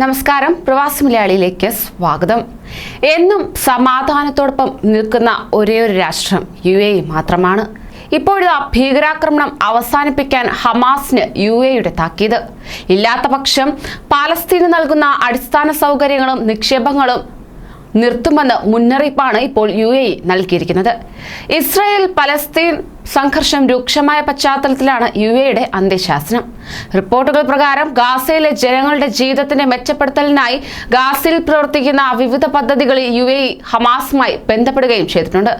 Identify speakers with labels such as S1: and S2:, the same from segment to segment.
S1: നമസ്കാരം. പ്രവാസി മലയാളിയിലേക്ക് സ്വാഗതം. എന്നും സമാധാനത്തോടൊപ്പം നിൽക്കുന്ന ഒരേ ഒരു രാഷ്ട്രം യു എ മാത്രമാണ്. ഇപ്പോഴത്തെ ഭീകരാക്രമണം അവസാനിപ്പിക്കാൻ ഹമാസിന് യു എയുടെ താക്കീത്. ഇല്ലാത്ത പക്ഷം പാലസ്തീന് നൽകുന്ന അടിസ്ഥാന സൗകര്യങ്ങളും നിക്ഷേപങ്ങളും നിർത്തുമെന്ന് മുന്നറിയിപ്പാണ് ഇപ്പോൾ യു എ നൽകിയിരിക്കുന്നത്. ഇസ്രായേൽ പലസ്തീൻ സംഘർഷം രൂക്ഷമായ പശ്ചാത്തലത്തിലാണ് യു എയുടെ അന്ത്യശാസനം. റിപ്പോർട്ടുകൾ പ്രകാരം ഗാസയിലെ ജനങ്ങളുടെ ജീവിതത്തിന്റെ മെച്ചപ്പെടുത്തലിനായി ഗാസയിൽ പ്രവർത്തിക്കുന്ന വിവിധ പദ്ധതികളിൽ യു എ ഹമാസുമായി ബന്ധപ്പെടുകയും ചെയ്തിട്ടുണ്ട്.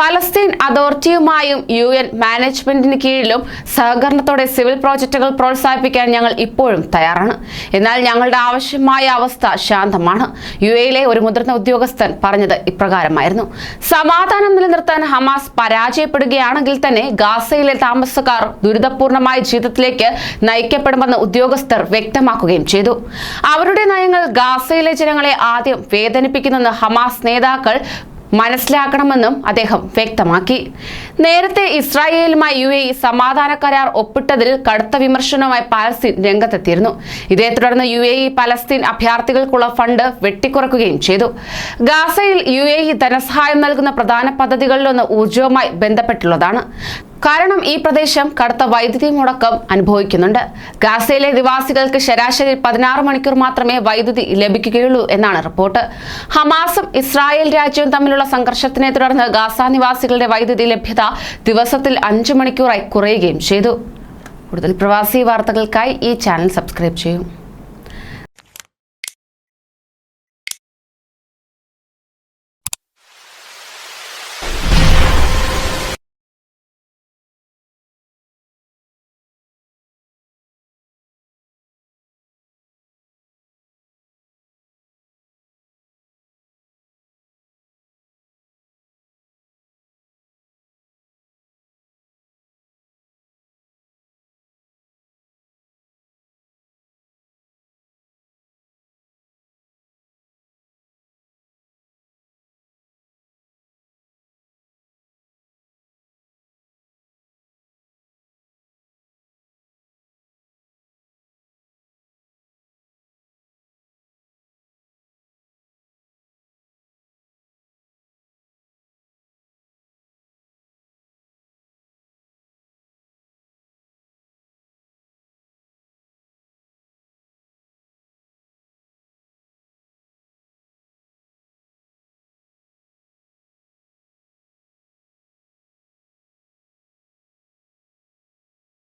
S1: പലസ്തീൻ അതോറിറ്റിയുമായും യു എൻ മാനേജ്മെന്റിന് കീഴിലും സഹകരണത്തോടെ സിവിൽ പ്രോജക്റ്റുകൾ പ്രോത്സാഹിപ്പിക്കാൻ ഞങ്ങൾ ഇപ്പോഴും തയ്യാറാണ്. എന്നാൽ ഞങ്ങളുടെ ആവശ്യമായ അവസ്ഥ ശാന്തമാണ്. യു എയിലെ ഒരു മുതിർന്ന ഉദ്യോഗസ്ഥൻ പറഞ്ഞത് ഇപ്രകാരമായിരുന്നു. സമാധാനം നിലനിർത്താൻ ഹമാസ് പരാജയപ്പെടുകയാണെങ്കിൽ തന്നെ ഗാസയിലെ താമസക്കാർ ദുരിതപൂർണമായ ജീവിതത്തിലേക്ക് നയിക്കപ്പെടുമെന്ന് ഉദ്യോഗസ്ഥർ വ്യക്തമാക്കുകയും ചെയ്തു. അവരുടെ നയങ്ങൾ ഗാസയിലെ ജനങ്ങളെ ആദ്യം വേദനിപ്പിക്കുന്നെന്ന് ഹമാസ് നേതാക്കൾ മനസ്സിലാക്കണമെന്നും അദ്ദേഹം വ്യക്തമാക്കി. നേരത്തെ ഇസ്രായേലുമായി യു എ സമാധാന കരാർ ഒപ്പിട്ടതിൽ കടുത്ത വിമർശനവുമായി പാലസ്തീൻ രംഗത്തെത്തിയിരുന്നു. ഇതേ തുടർന്ന് യു എ ഇ പലസ്തീൻ അഭയാർത്ഥികൾക്കുള്ള ഫണ്ട് വെട്ടിക്കുറക്കുകയും ചെയ്തു. ഗാസയിൽ യു എ ഇ ധനസഹായം നൽകുന്ന പ്രധാന പദ്ധതികളിലൊന്ന് ഊർജവുമായി ബന്ധപ്പെട്ടുള്ളതാണ്. കാരണം ഈ പ്രദേശം കടുത്ത വൈദ്യുതി മുടക്കം അനുഭവിക്കുന്നുണ്ട്. ഗാസയിലെ നിവാസികൾക്ക് ശരാശരി പതിനാറ് മണിക്കൂർ മാത്രമേ വൈദ്യുതി ലഭിക്കുകയുള്ളൂ എന്നാണ് റിപ്പോർട്ട്. ഹമാസും ഇസ്രായേൽ രാജ്യവും തമ്മിലുള്ള സംഘർഷത്തിനെ തുടർന്ന് ഗാസ നിവാസികളുടെ വൈദ്യുതി ലഭ്യത ദിവസത്തിൽ അഞ്ചു മണിക്കൂറായി കുറയുകയും ചെയ്തു. കൂടുതൽ പ്രവാസി വാർത്തകൾക്കായി ഈ ചാനൽ സബ്സ്ക്രൈബ് ചെയ്യൂ.